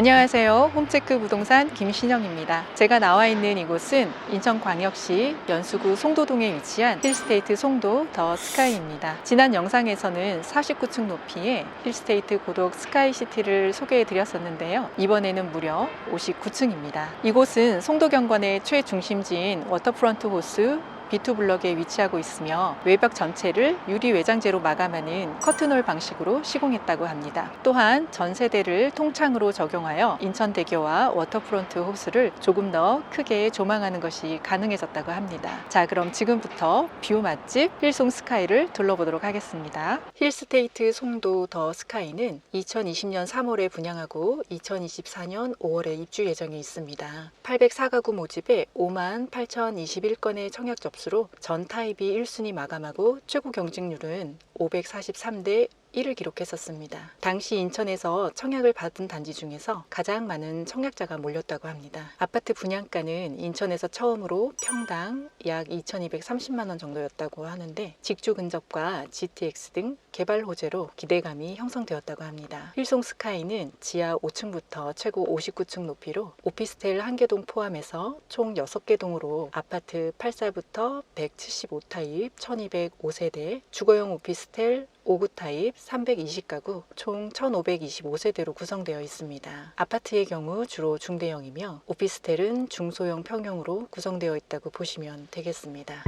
안녕하세요. 홈체크 부동산 김신영입니다. 제가 나와 있는 이곳은 인천광역시 연수구 송도동에 위치한 힐스테이트 송도 더 스카이입니다. 지난 영상에서는 49층 높이의 힐스테이트 고독 스카이시티를 소개해 드렸었는데요. 이번에는 무려 59층입니다. 이곳은 송도 경관의 최중심지인 워터프런트 호수 B2 블럭에 위치하고 있으며 외벽 전체를 유리 외장재로 마감하는 커튼홀 방식으로 시공했다고 합니다. 또한 전 세대를 통창으로 적용하여 인천대교와 워터프론트 호수를 조금 더 크게 조망하는 것이 가능해졌다고 합니다. 자, 그럼 지금부터 뷰 맛집 힐송 스카이를 둘러보도록 하겠습니다. 힐스테이트 송도 더 스카이는 2020년 3월에 분양하고 2024년 5월에 입주 예정에 있습니다. 804가구 모집에 5만 8,021건의 청약 접수 로 전 타입이 1순위 마감하고 최고 경쟁률은 543대 1을 기록했었습니다. 당시 인천에서 청약을 받은 단지 중에서 가장 많은 청약자가 몰렸다고 합니다. 아파트 분양가는 인천에서 처음으로 평당 약 2,230만 원 정도였다고 하는데 직주 근접과 GTX 등 개발 호재로 기대감이 형성되었다고 합니다. 힐송 스카이는 지하 5층부터 최고 59층 높이로 오피스텔 1개 동 포함해서 총 6개 동으로 아파트 84부터 175 타입 1205세대 주거용 오피스텔 5구 타입 320가구 총 1525세대로 구성되어 있습니다. 아파트의 경우 주로 중대형이며 오피스텔은 중소형 평형으로 구성되어 있다고 보시면 되겠습니다.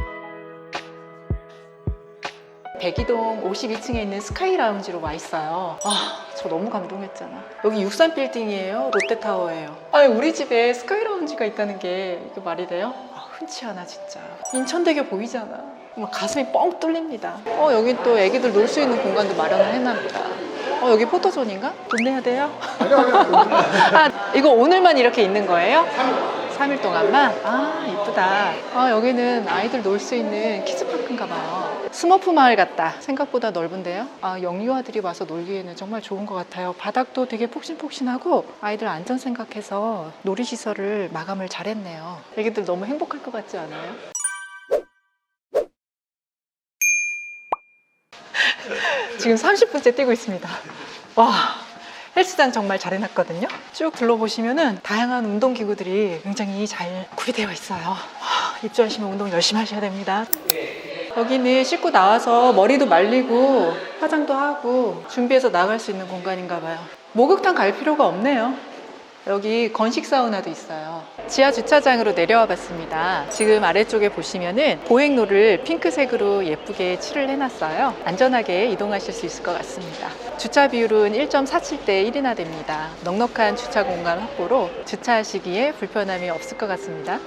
대기동 52층에 있는 스카이 라운지로 와 있어요. 아, 저 너무 감동했잖아. 여기 63 빌딩이에요. 롯데타워예요. 아니, 우리 집에 스카이 라운지가 있다는 게 이게 말이 돼요? 아, 흔치 않아 진짜. 인천대교 보이잖아. 막 가슴이 뻥 뚫립니다. 어, 여기 또 애기들 놀 수 있는 공간도 마련을 해놔 보다. 어, 여기 포토존인가? 돈 내야 돼요? 아, 이거 오늘만 이렇게 있는 거예요? 3일 동안만? 아, 이쁘다. 아, 여기는 아이들 놀 수 있는 키즈파크인가 봐요. 스머프 마을 같다. 생각보다 넓은데요. 아, 영유아들이 와서 놀기에는 정말 좋은 것 같아요. 바닥도 되게 폭신폭신하고 아이들 안전 생각해서 놀이시설을 마감을 잘했네요. 애기들 너무 행복할 것 같지 않아요? 지금 30분째 뛰고 있습니다. 와, 헬스장 정말 잘 해놨거든요. 쭉 둘러보시면은 다양한 운동기구들이 굉장히 잘 구비되어 있어요. 와, 입주하시면 운동 열심히 하셔야 됩니다. 여기는 씻고 나와서 머리도 말리고 화장도 하고 준비해서 나갈 수 있는 공간인가 봐요. 목욕탕 갈 필요가 없네요. 여기 건식 사우나도 있어요. 지하 주차장으로 내려와 봤습니다. 지금 아래쪽에 보시면은 보행로를 핑크색으로 예쁘게 칠을 해놨어요. 안전하게 이동하실 수 있을 것 같습니다. 주차 비율은 1.47대 1이나 됩니다. 넉넉한 주차 공간 확보로 주차하시기에 불편함이 없을 것 같습니다.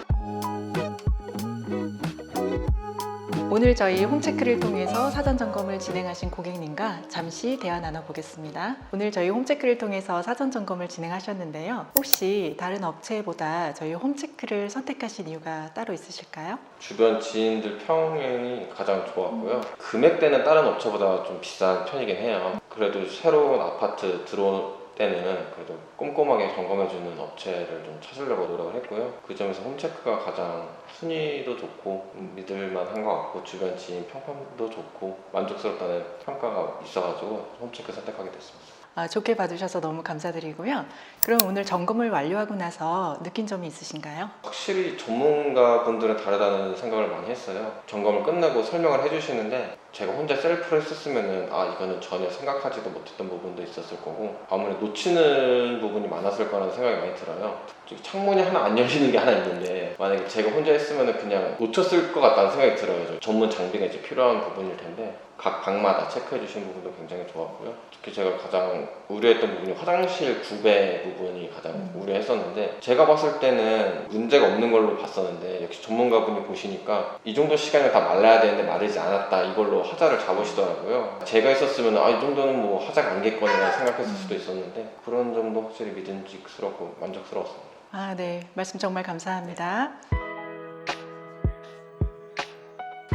오늘 저희 홈체크를 통해서 사전 점검을 진행하신 고객님과 잠시 대화 나눠보겠습니다. 오늘 저희 홈체크를 통해서 사전 점검을 진행하셨는데요. 혹시 다른 업체보다 저희 홈체크를 선택하신 이유가 따로 있으실까요? 주변 지인들 평이 가장 좋았고요. 금액대는 다른 업체보다 좀 비싼 편이긴 해요. 그래도 새로운 아파트 들어올 때는 그래도 꼼꼼하게 점검해주는 업체를 좀 찾으려고 노력을 했고요. 그 점에서 홈체크가 가장 순위도 좋고 믿을만한 것 같고 주변 지인 평판도 좋고 만족스럽다는 평가가 있어가지고 홈체크 선택하게 됐습니다. 아, 좋게 봐주셔서 너무 감사드리고요. 그럼 오늘 점검을 완료하고 나서 느낀 점이 있으신가요? 확실히 전문가분들은 다르다는 생각을 많이 했어요. 점검을 끝내고 설명을 해주시는데 제가 혼자 셀프로 했었으면은 아 이거는 전혀 생각하지도 못했던 부분도 있었을 거고 아무래도 놓치는 부분이 많았을 거라는 생각이 많이 들어요. 창문이 하나 안 열리는 게 하나 있는데 만약에 제가 혼자 했으면은 그냥 놓쳤을 것 같다는 생각이 들어요. 저 전문 장비가 이제 필요한 부분일 텐데 각 방마다 체크해 주신 부분도 굉장히 좋았고요. 특히 제가 가장 우려했던 부분이 화장실 구배 부분이 가장 음. 우려했었는데 제가 봤을 때는 문제가 없는 걸로 봤었는데 역시 전문가분이 보시니까 이 정도 시간에 다 말라야 되는데 마르지 않았다 이걸로 하자를 잡으시더라고요. 제가 있었으면 아 이 정도는 뭐 하자가 안겠거니라 생각했을 음. 수도 있었는데 그런 점도 확실히 믿음직스럽고 만족스러웠습니다. 아, 네. 말씀 정말 감사합니다.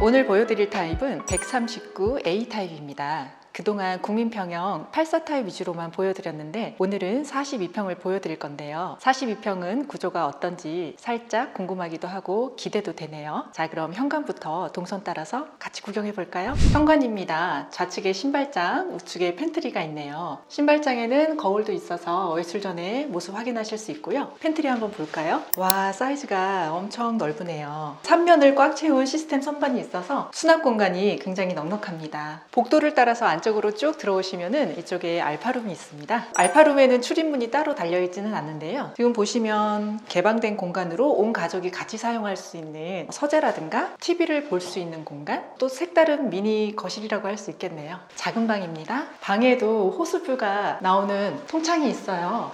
오늘 보여드릴 타입은 139A 타입입니다. 그동안 국민평형 84타입 위주로만 보여드렸는데 오늘은 42평을 보여드릴 건데요. 42평은 구조가 어떤지 살짝 궁금하기도 하고 기대도 되네요. 자, 그럼 현관부터 동선 따라서 같이 구경해 볼까요? 현관입니다. 좌측에 신발장, 우측에 팬트리가 있네요. 신발장에는 거울도 있어서 외출 전에 모습 확인하실 수 있고요. 팬트리 한번 볼까요? 와, 사이즈가 엄청 넓으네요. 3면을 꽉 채운 시스템 선반이 있어서 수납 공간이 굉장히 넉넉합니다. 복도를 따라서 안쪽으로 쭉 들어오시면은 이쪽에 알파룸이 있습니다. 알파룸에는 출입문이 따로 달려있지는 않는데요. 지금 보시면 개방된 공간으로 온 가족이 같이 사용할 수 있는 서재라든가 TV를 볼 수 있는 공간, 또 색다른 미니 거실이라고 할 수 있겠네요. 작은 방입니다. 방에도 호수뷰가 나오는 통창이 있어요.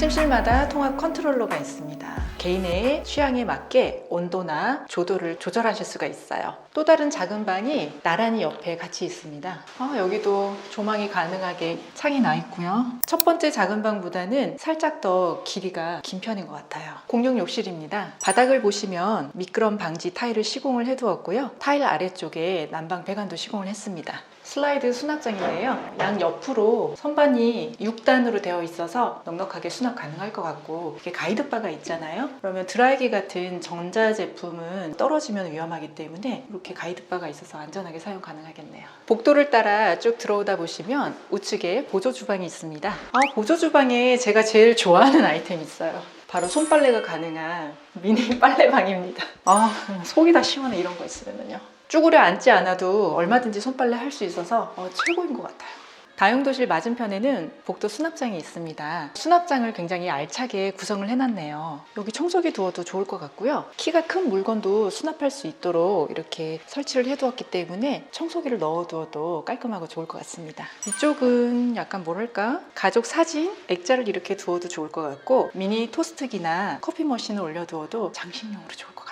침실마다 통합 컨트롤러가 있습니다. 개인의 취향에 맞게 온도나 조도를 조절하실 수가 있어요. 또 다른 작은 방이 나란히 옆에 같이 있습니다. 아, 여기도 조망이 가능하게 창이 나 있고요. 첫 번째 작은 방보다는 살짝 더 길이가 긴 편인 것 같아요. 공용 욕실입니다. 바닥을 보시면 미끄럼 방지 타일을 시공을 해두었고요. 타일 아래쪽에 난방 배관도 시공을 했습니다. 슬라이드 수납장인데요. 양 옆으로 선반이 6단으로 되어 있어서 넉넉하게 수납 가능할 것 같고 이게 가이드바가 있잖아요. 그러면 드라이기 같은 전자 제품은 떨어지면 위험하기 때문에 이렇게 가이드바가 있어서 안전하게 사용 가능하겠네요. 복도를 따라 쭉 들어오다 보시면 우측에 보조 주방이 있습니다. 아, 보조 주방에 제가 제일 좋아하는 아이템이 있어요. 바로 손빨래가 가능한 미니 빨래방입니다. 아, 속이 다 시원해 이런 거 있으면요. 쭈그려 앉지 않아도 얼마든지 손빨래 할 수 있어서 어, 최고인 것 같아요. 다용도실 맞은편에는 복도 수납장이 있습니다. 수납장을 굉장히 알차게 구성을 해놨네요. 여기 청소기 두어도 좋을 것 같고요. 키가 큰 물건도 수납할 수 있도록 이렇게 설치를 해두었기 때문에 청소기를 넣어두어도 깔끔하고 좋을 것 같습니다. 이쪽은 약간 뭐랄까 가족 사진, 액자를 이렇게 두어도 좋을 것 같고 미니 토스트기나 커피 머신을 올려두어도 장식용으로 좋을 것 같네요.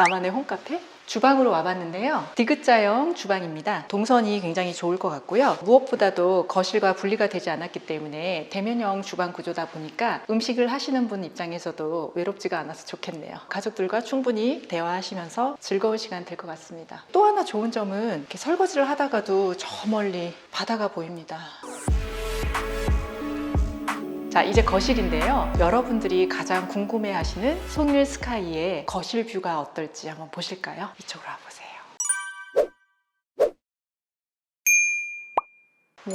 나만의 홈카페? 주방으로 와봤는데요. 디귿자형 주방입니다. 동선이 굉장히 좋을 것 같고요. 무엇보다도 거실과 분리가 되지 않았기 때문에 대면형 주방 구조다 보니까 음식을 하시는 분 입장에서도 외롭지가 않아서 좋겠네요. 가족들과 충분히 대화하시면서 즐거운 시간 될 것 같습니다. 또 하나 좋은 점은 이렇게 설거지를 하다가도 저 멀리 바다가 보입니다. 자, 이제 거실인데요. 여러분들이 가장 궁금해 하시는 송일 스카이의 거실 뷰가 어떨지 한번 보실까요? 이쪽으로 와보세요.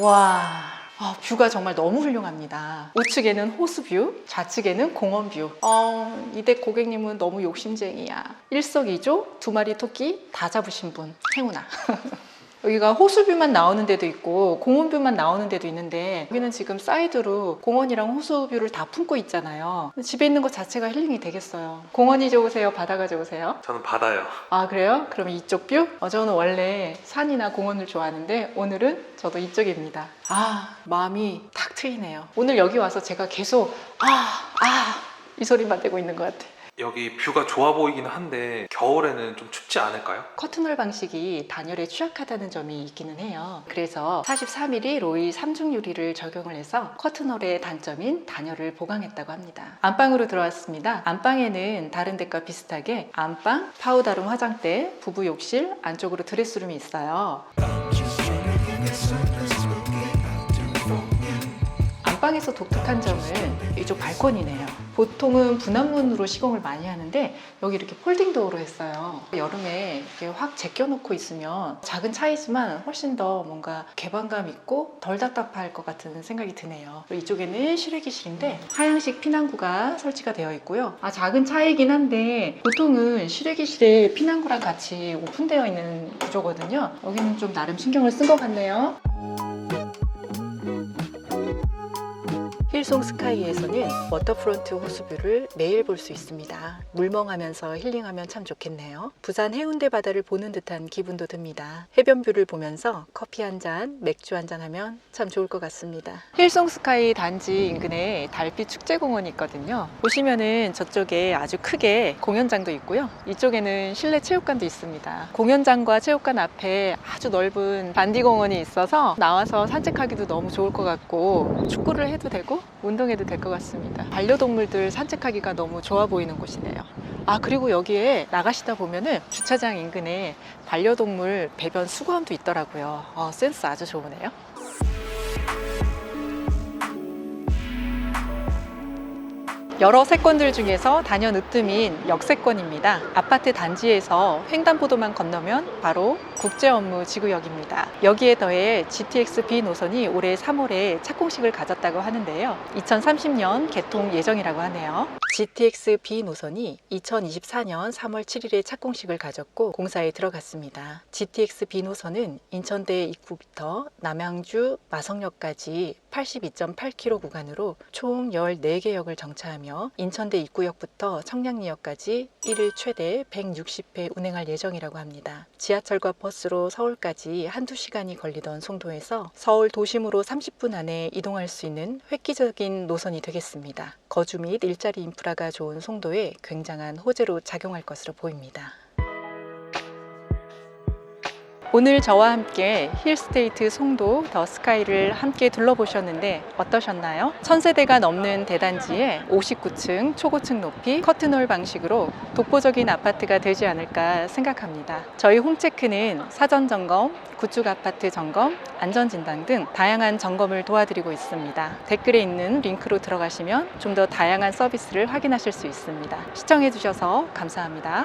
와. 아, 뷰가 정말 너무 훌륭합니다. 우측에는 호수뷰, 좌측에는 공원뷰. 어, 이댁 고객님은 너무 욕심쟁이야. 일석이조, 두 마리 토끼 다 잡으신 분. 행운아. 여기가 호수뷰만 나오는 데도 있고 공원뷰만 나오는 데도 있는데 여기는 지금 사이드로 공원이랑 호수뷰를 다 품고 있잖아요. 집에 있는 것 자체가 힐링이 되겠어요. 공원이 좋으세요? 바다가 좋으세요? 저는 바다요. 아 그래요? 그럼 이쪽 뷰? 어, 저는 원래 산이나 공원을 좋아하는데 오늘은 저도 이쪽입니다. 아 마음이 탁 트이네요. 오늘 여기 와서 제가 계속 아 아 이 소리만 내고 있는 것 같아. 여기 뷰가 좋아 보이긴 한데 겨울에는 좀 춥지 않을까요? 커튼홀 방식이 단열에 취약하다는 점이 있기는 해요. 그래서 43mm 로이 3중 유리를 적용을 해서 커튼홀의 단점인 단열을 보강했다고 합니다. 안방으로 들어왔습니다. 안방에는 다른 데과 비슷하게 안방, 파우더룸 화장대, 부부 욕실, 안쪽으로 드레스룸이 있어요. 안방에서 독특한 점은 이쪽 발코니네요. 보통은 분화문으로 시공을 많이 하는데 여기 이렇게 폴딩 도어로 했어요. 여름에 이렇게 확 제껴놓고 있으면 작은 차이지만 훨씬 더 뭔가 개방감 있고 덜 답답할 것 같은 생각이 드네요. 이쪽에는 실외기실인데 하향식 피난구가 설치가 되어 있고요. 아 작은 차이긴 한데 보통은 실외기실에 피난구랑 같이 오픈되어 있는 구조거든요. 여기는 좀 나름 신경을 쓴 것 같네요. 힐송 스카이에서는 워터프론트 호수뷰를 매일 볼 수 있습니다. 물멍하면서 힐링하면 참 좋겠네요. 부산 해운대 바다를 보는 듯한 기분도 듭니다. 해변뷰를 보면서 커피 한 잔, 맥주 한 잔 하면 참 좋을 것 같습니다. 힐송 스카이 단지 인근에 달빛 축제공원이 있거든요. 보시면은 저쪽에 아주 크게 공연장도 있고요. 이쪽에는 실내 체육관도 있습니다. 공연장과 체육관 앞에 아주 넓은 반디공원이 있어서 나와서 산책하기도 너무 좋을 것 같고 축구를 해도 되고 운동해도 될 것 같습니다. 반려동물들 산책하기가 너무 좋아 보이는 곳이네요. 아, 그리고 여기에 나가시다 보면은 주차장 인근에 반려동물 배변 수거함도 있더라고요. 어, 센스 아주 좋으네요. 여러 세권들 중에서 단연 으뜸인 역세권입니다. 아파트 단지에서 횡단보도만 건너면 바로 국제 업무 지구역입니다. 여기에 더해 GTX B 노선이 올해 3월에 착공식을 가졌다고 하는데요. 2030년 개통 예정이라고 하네요. GTX B 노선이 2024년 3월 7일에 착공식을 가졌고 공사에 들어갔습니다. GTX B 노선은 인천대 입구부터 남양주 마성역까지 82.8km 구간으로 총 14개 역을 정차 하며 인천대 입구역부터 청량리역까지 1일 최대 160회 운행할 예정이라고 합니다. 지하철과 버스로 서울까지 한두 시간이 걸리던 송도에서 서울 도심으로 30분 안에 이동할 수 있는 획기적인 노선이 되겠습니다. 거주 및 일자리 인프라가 좋은 송도에 굉장한 호재로 작용할 것으로 보입니다. 오늘 저와 함께 힐스테이트 송도 더 스카이를 함께 둘러보셨는데 어떠셨나요? 천세대가 넘는 대단지에 59층 초고층 높이 커튼홀 방식으로 독보적인 아파트가 되지 않을까 생각합니다. 저희 홈체크는 사전 점검, 구축 아파트 점검, 안전 진단 등 다양한 점검을 도와드리고 있습니다. 댓글에 있는 링크로 들어가시면 좀 더 다양한 서비스를 확인하실 수 있습니다. 시청해 주셔서 감사합니다.